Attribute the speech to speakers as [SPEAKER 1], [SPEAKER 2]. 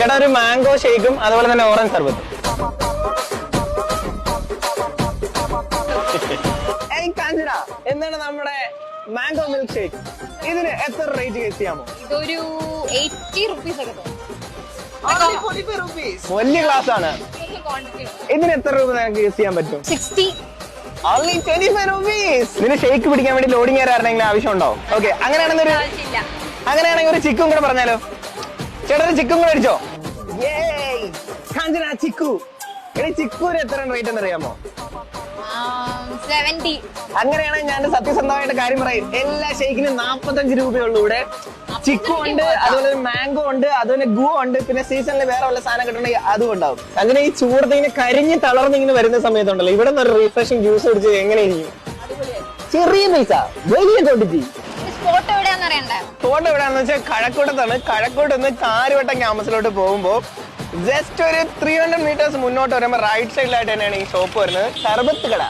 [SPEAKER 1] ചേട്ടാ ഒരു മാംഗോ ഷേക്കും അതുപോലെ തന്നെ ഓറഞ്ച് സർബത്തും. എന്താണ് നമ്മുടെ മാംഗോ മിൽക്ക് ഷേക്ക് ഇതിന് എത്ര റേറ്റ് ഗസ് ചെയ്യാമോ?
[SPEAKER 2] ഇതൊരു എയ്റ്റി റുപ്പീസ് ഒക്കെ
[SPEAKER 1] വലിയ ക്ലാസ് ആണ്. ഇതിന് എത്ര രൂപ നിങ്ങൾക്ക് ഗസ് ചെയ്യാൻ പറ്റും?
[SPEAKER 2] Sixty
[SPEAKER 1] only twenty five rupees ഇതിന് ഷേക്ക് പിടിക്കാൻ വേണ്ടി ലോഡിംഗ് ആരെങ്കിലും ആവശ്യമുണ്ടോ? ഓക്കെ
[SPEAKER 2] ആവശ്യമില്ല.
[SPEAKER 1] അങ്ങനെയാണെങ്കിൽ ഒരു ചിക്കും കൂടെ പറഞ്ഞാലോ? ചേട്ടാ ഒരു ചിക്കും കൂടെ അടിച്ചോ! കാഞ്ചന ചിക്കു. എടി ചിക്കൂര് എത്ര റേറ്റ് എന്ന് അറിയാമോ
[SPEAKER 2] സെവന്റി
[SPEAKER 1] അങ്ങനെയാണെങ്കിൽ ഞാൻ സത്യസന്ധമായിട്ട് കാര്യം പറയും. എല്ലാ ഷേക്കിനും നാപ്പത്തഞ്ച് രൂപയുള്ളൂ ഇവിടെ. ചിക്കു ഉണ്ട് അതുപോലെ മാംഗോ ഉണ്ട് അതുപോലെ ഗു ഉണ്ട്. പിന്നെ സീസണിൽ വേറെ ഉള്ള സാധനം കിട്ടണമെങ്കിൽ അതും ഉണ്ടാവും. അങ്ങനെ ഈ ചൂടത്ത് ഇങ്ങനെ കരിഞ്ഞ് തളർന്ന് ഇങ്ങനെ വരുന്ന സമയത്തുണ്ടല്ലോ ഇവിടെ നിന്ന് ഒരു റിഫ്രഷിംഗ് ജ്യൂസ് കുടിച്ച് എങ്ങനെയിരിക്കും ചെറിയ പൈസ വലിയ ക്വാണ്ടിറ്റി
[SPEAKER 2] സ്പോട്ട് എവിടെയാന്ന് അറിയണ്ടേ?
[SPEAKER 1] സ്പോട്ട് എവിടെയാന്ന് വെച്ചാൽ കഴക്കൂട്ടത്താണ്. കഴക്കൂട്ട് നിന്ന് കാര്യവട്ടം ക്യാമ്പസിലോട്ട് പോകുമ്പോൾ ജസ്റ്റ് ഒരു ത്രീ ഹൺഡ്രഡ് മീറ്റേഴ്സ് മുന്നോട്ട് വരുമ്പോൾ റൈറ്റ് സൈഡിലായിട്ട് തന്നെയാണ് ഈ ഷോപ്പ് വരുന്നത്. സർബത്ത് കട.